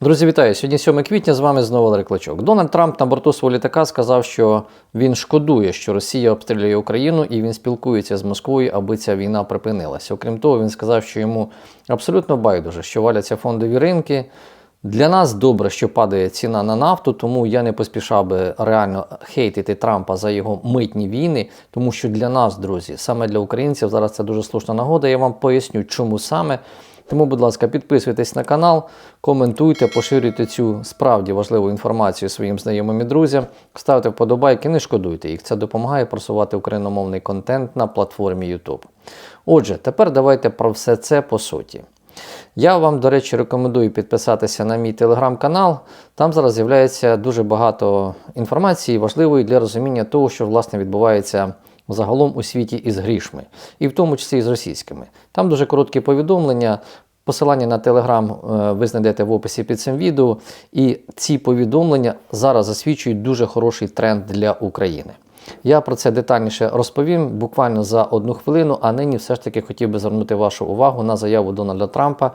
Друзі, вітаю! Сьогодні 7 квітня з вами знову Валерій Клочок. Дональд Трамп на борту свого літака сказав, що він шкодує, що Росія обстрілює Україну, і він спілкується з Москвою, аби ця війна припинилася. Окрім того, він сказав, що йому абсолютно байдуже, що валяться фондові ринки. Для нас добре, що падає ціна на нафту, тому я не поспішав би реально хейтити Трампа за його митні війни, тому що для нас, друзі, саме для українців, зараз це дуже слушна нагода. Я вам поясню, чому саме. Тому, будь ласка, підписуйтесь на канал, коментуйте, поширюйте цю справді важливу інформацію своїм знайомим і друзям, ставте вподобайки, не шкодуйте їх. Це допомагає просувати україномовний контент на платформі YouTube. Отже, тепер давайте про все це по суті. Я вам, до речі, рекомендую підписатися на мій телеграм-канал. Там зараз з'являється дуже багато інформації важливої для розуміння того, що власне відбувається загалом у світі із грішми, і в тому числі і з російськими. Там дуже короткі повідомлення. Посилання на телеграм ви знайдете в описі під цим відео. І ці повідомлення зараз засвідчують дуже хороший тренд для України. Я про це детальніше розповім буквально за одну хвилину, а нині все ж таки хотів би звернути вашу увагу на заяву Дональда Трампа,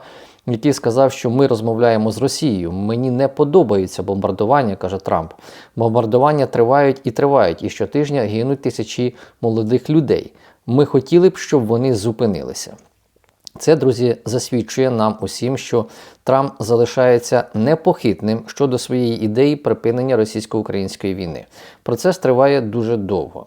який сказав, що ми розмовляємо з Росією. Мені не подобається бомбардування, каже Трамп. Бомбардування тривають і тривають, і щотижня гинуть тисячі молодих людей. Ми хотіли б, щоб вони зупинилися. Це, друзі, засвідчує нам усім, що Трамп залишається непохитним щодо своєї ідеї припинення російсько-української війни. Процес триває дуже довго.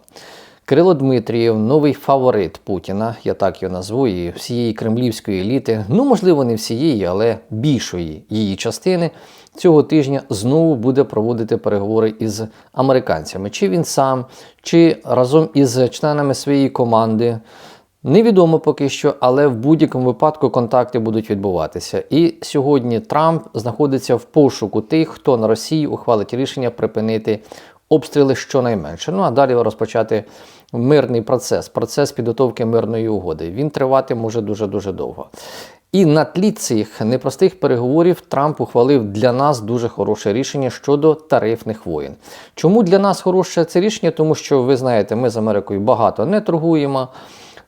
Кирило Дмитрієв, новий фаворит Путіна, я так його назву, і всієї кремлівської еліти, ну можливо, не всієї, але більшої її частини, цього тижня знову буде проводити переговори із американцями. Чи він сам, чи разом із членами своєї команди. Невідомо поки що, але в будь-якому випадку контакти будуть відбуватися. І сьогодні Трамп знаходиться в пошуку тих, хто на Росії ухвалить рішення припинити обстріли щонайменше. Ну а далі розпочати мирний процес, процес підготовки мирної угоди. Він тривати може дуже дуже довго. І на тлі цих непростих переговорів Трамп ухвалив для нас дуже хороше рішення щодо тарифних воєн. Чому для нас хороше це рішення? Тому що ви знаєте, ми з Америкою багато не торгуємо.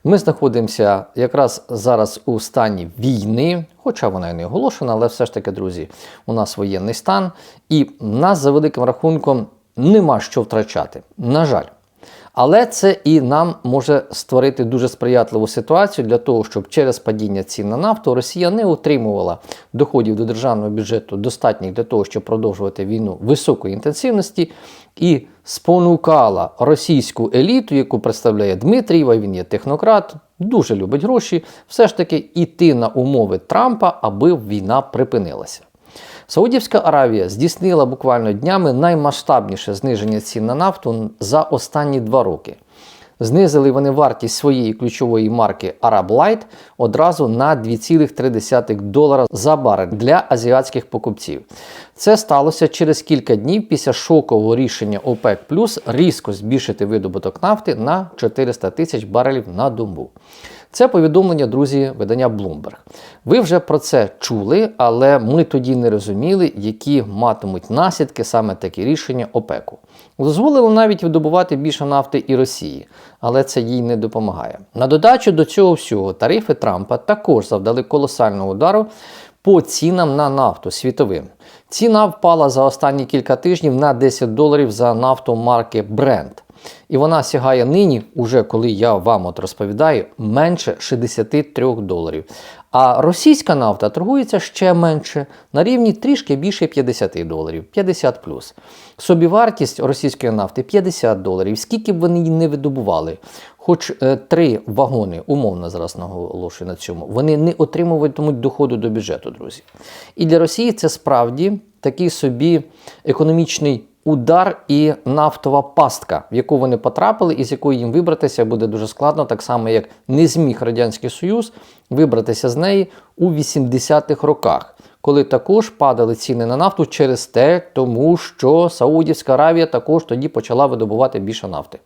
Ми знаходимося якраз зараз у стані війни, хоча вона і не оголошена, але все ж таки, друзі, у нас воєнний стан, і нас за великим рахунком нема що втрачати. На жаль. Але це і нам може створити дуже сприятливу ситуацію для того, щоб через падіння цін на нафту Росія не отримувала доходів до державного бюджету достатніх для того, щоб продовжувати війну високої інтенсивності, і спонукала російську еліту, яку представляє Дмитрієва, він є технократ, дуже любить гроші, все ж таки йти на умови Трампа, аби війна припинилася. Саудівська Аравія здійснила буквально днями наймасштабніше зниження цін на нафту за останні два роки. Знизили вони вартість своєї ключової марки Arab Light одразу на 2,3 долара за барель для азіатських покупців. Це сталося через кілька днів після шокового рішення ОПЕК різко збільшити видобуток нафти на 400 тисяч барелів на добу. Це повідомлення, друзі, видання Bloomberg. Ви вже про це чули, але ми тоді не розуміли, які матимуть наслідки саме такі рішення ОПЕКу. Дозволили навіть видобувати більше нафти і Росії, але це їй не допомагає. На додачу до цього всього тарифи Трампа також завдали колосального удару по цінам на нафту світовим. Ціна впала за останні кілька тижнів на 10 доларів за нафту марки Brent. І вона сягає нині, уже коли я вам от розповідаю, менше 63 доларів. А російська нафта торгується ще менше, на рівні трішки більше 50 доларів, 50 плюс. Собівартість російської нафти 50 доларів. Скільки б вони її не видобували, хоч е, три вагони, умовно зараз наголошую на цьому, вони не отримуватимуть доходу до бюджету, друзі. І для Росії це справді такий собі економічний удар і нафтова пастка, в яку вони потрапили, і з якої їм вибратися буде дуже складно, так само як не зміг Радянський Союз вибратися з неї у 80-х роках. Коли також падали ціни на нафту через те, тому що Саудівська Аравія також тоді почала видобувати більше нафти.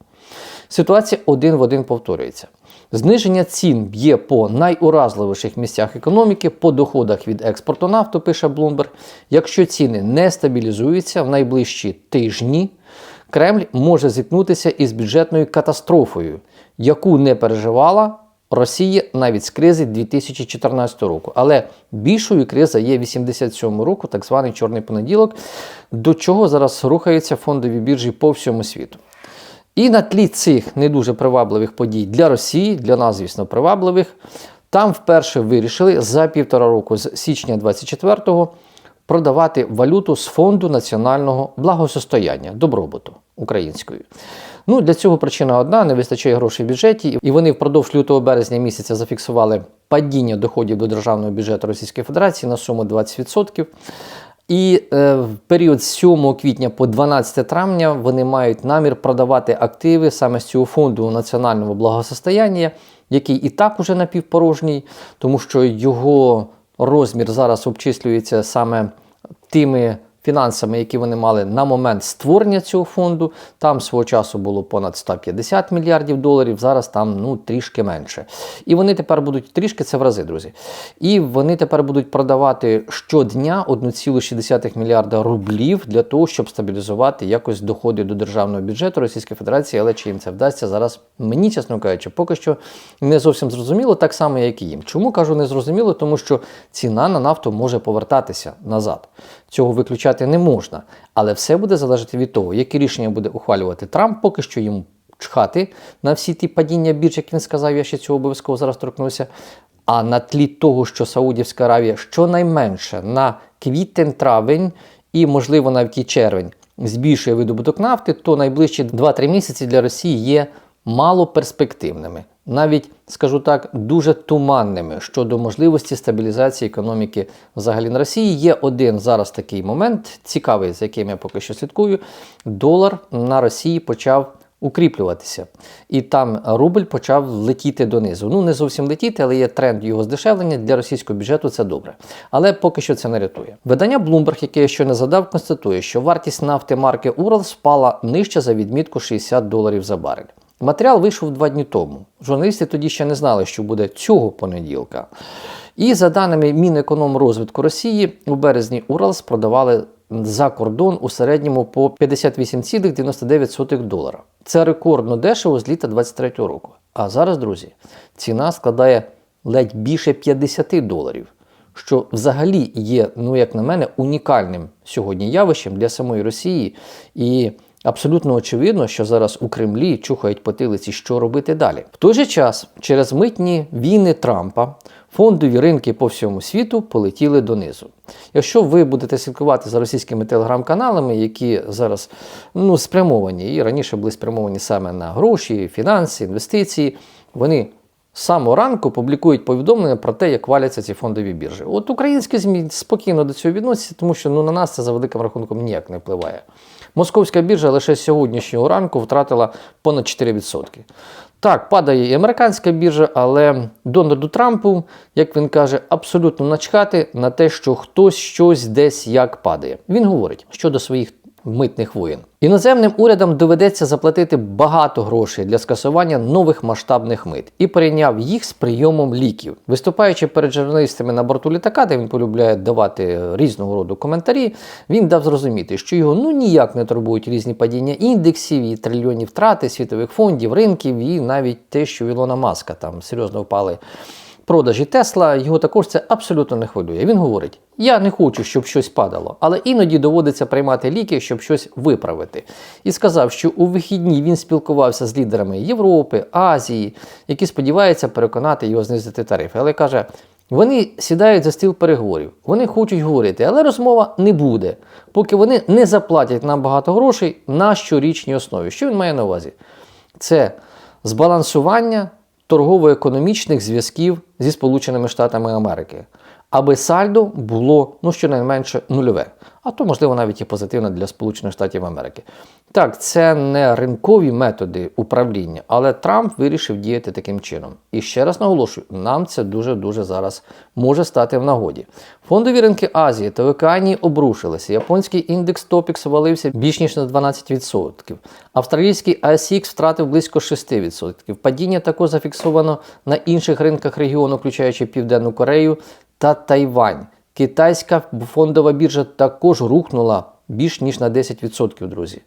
Ситуація один в один повторюється. Зниження цін б'є по найуразливіших місцях економіки, по доходах від експорту нафту, пише Bloomberg. Якщо ціни не стабілізуються в найближчі тижні, Кремль може зіткнутися із бюджетною катастрофою, яку не переживала Росії навіть з кризи 2014 року. Але більшою криза є 87 року, так званий чорний понеділок, до чого зараз рухаються фондові біржі по всьому світу. І на тлі цих не дуже привабливих подій для Росії, для нас, звісно, привабливих, там вперше вирішили за півтора року з січня 24-го продавати валюту з фонду національного благосостояння, добробуту українською. Ну, для цього причина одна: не вистачає грошей в бюджеті, і вони впродовж лютого березня місяця зафіксували падіння доходів до державного бюджету Російської Федерації на суму 20%. І е, в період з 7 квітня по 12 травня вони мають намір продавати активи саме з цього фонду національного благосостояння, який і так уже напівпорожній, тому що його розмір зараз обчислюється саме тими фінансами, які вони мали на момент створення цього фонду. Там свого часу було понад 150 мільярдів доларів, зараз там ну, трішки менше. І вони тепер будуть трішки це в рази, друзі. І вони тепер будуть продавати щодня 1,6 мільярда рублів для того, щоб стабілізувати якось доходи до державного бюджету Російської Федерації, але чи їм це вдасться зараз, мені, чесно кажучи, поки що не зовсім зрозуміло, так само, як і їм. Чому кажу не зрозуміло? Тому що ціна на нафту може повертатися назад. Цього виключати не можна. Але все буде залежати від того, які рішення буде ухвалювати Трамп, поки що йому чхати на всі ті падіння бірж, як він сказав, я ще цього обов'язково зараз торкнуся. А на тлі того, що Саудівська Аравія щонайменше на квітень-травень і, можливо, навіть і червень збільшує видобуток нафти, то найближчі 2-3 місяці для Росії є мало перспективними, навіть скажу так, дуже туманними щодо можливості стабілізації економіки взагалі на Росії. Є один зараз такий момент, цікавий, за яким я поки що слідкую. Долар на Росії почав. Укріплюватися. І там рубль почав летіти донизу. Ну, не зовсім летіти, але є тренд його здешевлення для російського бюджету це добре. Але поки що це не рятує. Видання Bloomberg, яке я ще не задав, констатує, що вартість нафти марки Урал впала нижче за відмітку 60 доларів за барель. Матеріал вийшов два дні тому. Журналісти тоді ще не знали, що буде цього понеділка. І за даними Мінекономрозвитку Росії, у березні Уралс продавали за кордон у середньому по 58,99 долара. Це рекордно дешево з літа 2023 року. А зараз, друзі, ціна складає ледь більше 50 доларів, що взагалі є, ну як на мене, унікальним сьогодні явищем для самої Росії. І Абсолютно очевидно, що зараз у Кремлі чухають потилиці, що робити далі. В той же час, через митні війни Трампа, фондові ринки по всьому світу полетіли донизу. Якщо ви будете слідкувати за російськими телеграм-каналами, які зараз ну, спрямовані і раніше були спрямовані саме на гроші, фінанси, інвестиції, вони з самого ранку публікують повідомлення про те, як валяться ці фондові біржі. От українські ЗМІ спокійно до цього відносяться, тому що ну, на нас це за великим рахунком ніяк не впливає. Московська біржа лише сьогоднішнього ранку втратила понад 4%. Так, падає і американська біржа, але Дональду Трампу, як він каже, абсолютно начхати на те, що хтось щось десь як падає. Він говорить щодо своїх митних воєн. Іноземним урядам доведеться заплатити багато грошей для скасування нових масштабних мит і порівняв їх з прийомом ліків. Виступаючи перед журналістами на борту літака, де він полюбляє давати різного роду коментарі, він дав зрозуміти, що його ну ніяк не турбують різні падіння індексів, і трильйонні втрати світових фондів, ринків, і навіть те, що Ілона Маска там серйозно впали продажі Тесла, його також це абсолютно не хвилює. Він говорить: я не хочу, щоб щось падало, але іноді доводиться приймати ліки, щоб щось виправити. І сказав, що у вихідні він спілкувався з лідерами Європи, Азії, які сподіваються переконати його знизити тарифи. Але каже. Вони сідають за стіл переговорів, вони хочуть говорити, але розмова не буде, поки вони не заплатять нам багато грошей на щорічній основі. Що він має на увазі? Це збалансування торгово-економічних зв'язків зі Сполученими Штатами Америки, аби сальдо було ну, щонайменше нульове, а то, можливо, навіть і позитивне для Сполучених Штатів Америки. Так, це не ринкові методи управління, але Трамп вирішив діяти таким чином. І ще раз наголошую, нам це дуже-дуже зараз може стати в нагоді. Фондові ринки Азії та Океанії обрушилися. Японський індекс Топікс валився більш ніж на 12%. Австралійський ASX втратив близько 6%. Падіння також зафіксовано на інших ринках регіону, включаючи Південну Корею та Тайвань. Китайська фондова біржа також рухнула більш ніж на 10%, друзі.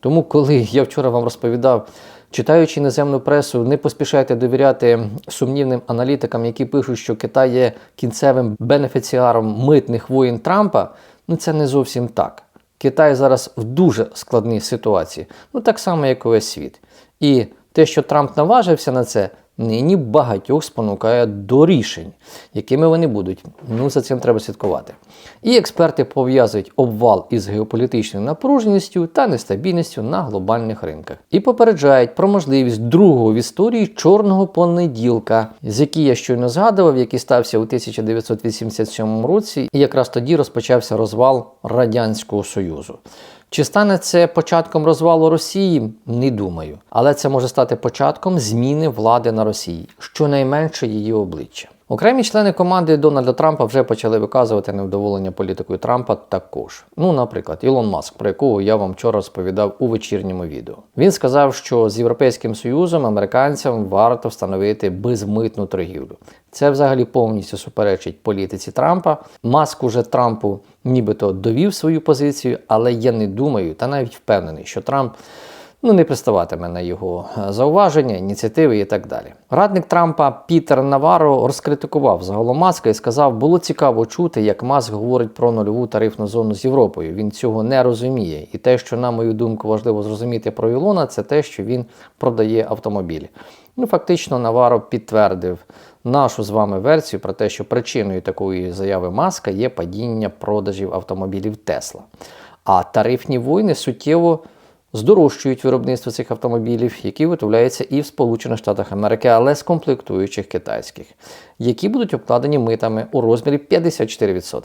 Тому, коли я вчора вам розповідав, читаючи іноземну пресу, не поспішайте довіряти сумнівним аналітикам, які пишуть, що Китай є кінцевим бенефіціаром митних воїн Трампа. Ну це не зовсім так. Китай зараз в дуже складній ситуації, ну так само, як і весь світ. І те, що Трамп наважився на це, нині багатьох спонукає до рішень, якими вони будуть. Ну, за цим треба слідкувати. І експерти пов'язують обвал із геополітичною напруженістю та нестабільністю на глобальних ринках. І попереджають про можливість другого в історії чорного понеділка, з який я щойно згадував, який стався у 1987 році, і якраз тоді розпочався розвал Радянського Союзу. Чи стане це початком розвалу Росії? Не думаю. Але це може стати початком зміни влади на Росії, щонайменше її обличчя. Окремі члени команди Дональда Трампа вже почали виказувати невдоволення політикою Трампа також. Ну, наприклад, Ілон Маск, про якого я вам вчора розповідав у вечірньому відео. Він сказав, що з Європейським Союзом американцям варто встановити безмитну торгівлю. Це взагалі повністю суперечить політиці Трампа. Маск уже Трампу нібито довів свою позицію, але я не думаю та навіть впевнений, що Трамп ну не приставатиме на його е, зауваження, ініціативи і так далі. Радник Трампа Пітер Наваро розкритикував загалом Маска і сказав, було цікаво чути, як Маск говорить про нульову тарифну зону з Європою. Він цього не розуміє. І те, що, на мою думку, важливо зрозуміти про Ілона, це те, що він продає автомобілі. Ну, фактично, Наваро підтвердив нашу з вами версію про те, що причиною такої заяви Маска є падіння продажів автомобілів Тесла. А тарифні війни суттєво здорожчують виробництво цих автомобілів, які виготовляються і в Сполучених Штатах Америки, але з комплектуючих китайських, які будуть обкладені митами у розмірі 54%.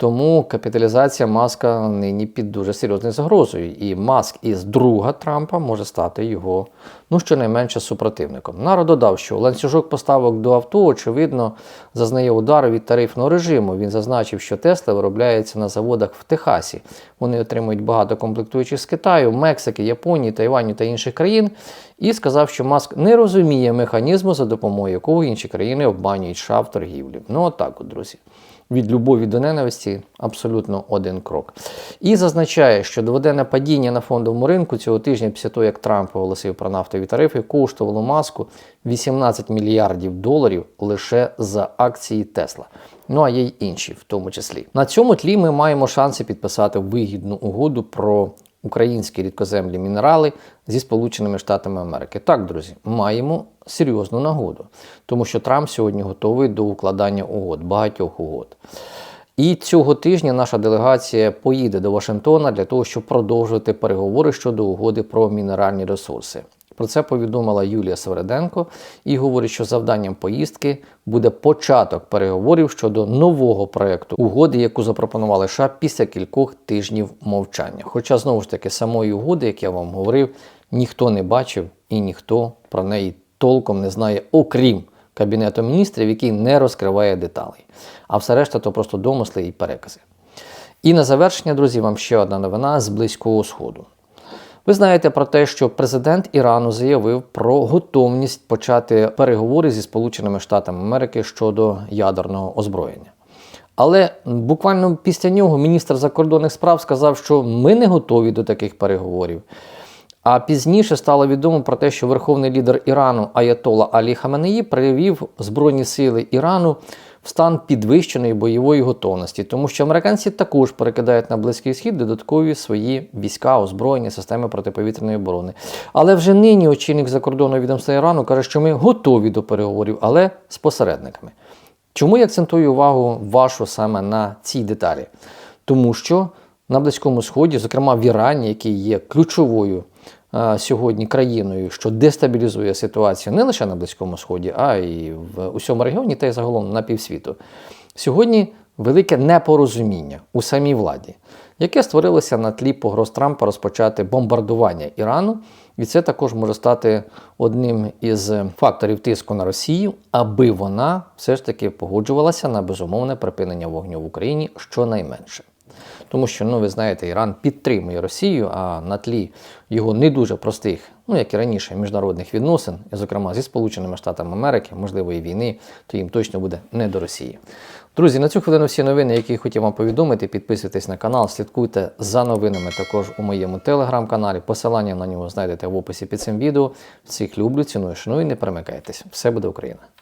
Тому капіталізація Маска нині під дуже серйозною загрозою, і Маск із друга Трампа може стати його, ну щонайменше супротивником. Наро додав, що ланцюжок поставок до авто, очевидно, зазнає удару від тарифного режиму. Він зазначив, що Тесла виробляється на заводах в Техасі. Вони отримують багато комплектуючих з Китаю, Мексики, Японії, Тайваню та інших країн. І сказав, що Маск не розуміє механізму, за допомогою якого інші країни обманюють США в торгівлі. Ну, отак, от, друзі від любові до ненависті абсолютно один крок. І зазначає, що дводенне падіння на фондовому ринку цього тижня, після того, як Трамп оголосив про нафтові тарифи, коштувало маску 18 мільярдів доларів лише за акції Тесла. Ну а є й інші, в тому числі. На цьому тлі ми маємо шанси підписати вигідну угоду про українські рідкоземлі мінерали зі Сполученими Штатами Америки. Так, друзі, маємо серйозну нагоду, тому що Трамп сьогодні готовий до укладання угод, багатьох угод. І цього тижня наша делегація поїде до Вашингтона для того, щоб продовжувати переговори щодо угоди про мінеральні ресурси. Про це повідомила Юлія Свереденко і говорить, що завданням поїздки буде початок переговорів щодо нового проекту угоди, яку запропонували США після кількох тижнів мовчання. Хоча знову ж таки самої угоди, як я вам говорив, ніхто не бачив і ніхто про неї толком не знає, окрім Кабінету міністрів, який не розкриває деталей. А все решта то просто домисли і перекази. І на завершення, друзі, вам ще одна новина з Близького Сходу. Ви знаєте про те, що президент Ірану заявив про готовність почати переговори зі Сполученими Штатами Америки щодо ядерного озброєння. Але буквально після нього міністр закордонних справ сказав, що ми не готові до таких переговорів. А пізніше стало відомо про те, що верховний лідер Ірану Аятола Алі Хаменеї привів Збройні сили Ірану в стан підвищеної бойової готовності, тому що американці також перекидають на Близький Схід додаткові свої війська, озброєння, системи протиповітряної оборони. Але вже нині очільник закордонного відомства Ірану каже, що ми готові до переговорів, але з посередниками. Чому я акцентую увагу вашу саме на цій деталі? Тому що на Близькому Сході, зокрема в Ірані, який є ключовою сьогодні країною, що дестабілізує ситуацію не лише на Близькому Сході, а й в усьому регіоні, та й загалом на півсвіту. Сьогодні велике непорозуміння у самій владі, яке створилося на тлі погроз Трампа розпочати бомбардування Ірану. І це також може стати одним із факторів тиску на Росію, аби вона все ж таки погоджувалася на безумовне припинення вогню в Україні щонайменше. Тому що, ну ви знаєте, Іран підтримує Росію, а на тлі його не дуже простих, ну як і раніше, міжнародних відносин, і, зокрема зі Сполученими Штатами Америки, можливо, і війни, то їм точно буде не до Росії. Друзі, на цю хвилину всі новини, які хотів вам повідомити. Підписуйтесь на канал, слідкуйте за новинами також у моєму телеграм-каналі. Посилання на нього знайдете в описі під цим відео. Всіх люблю, ціную, шаную, не перемикайтесь. Все буде Україна!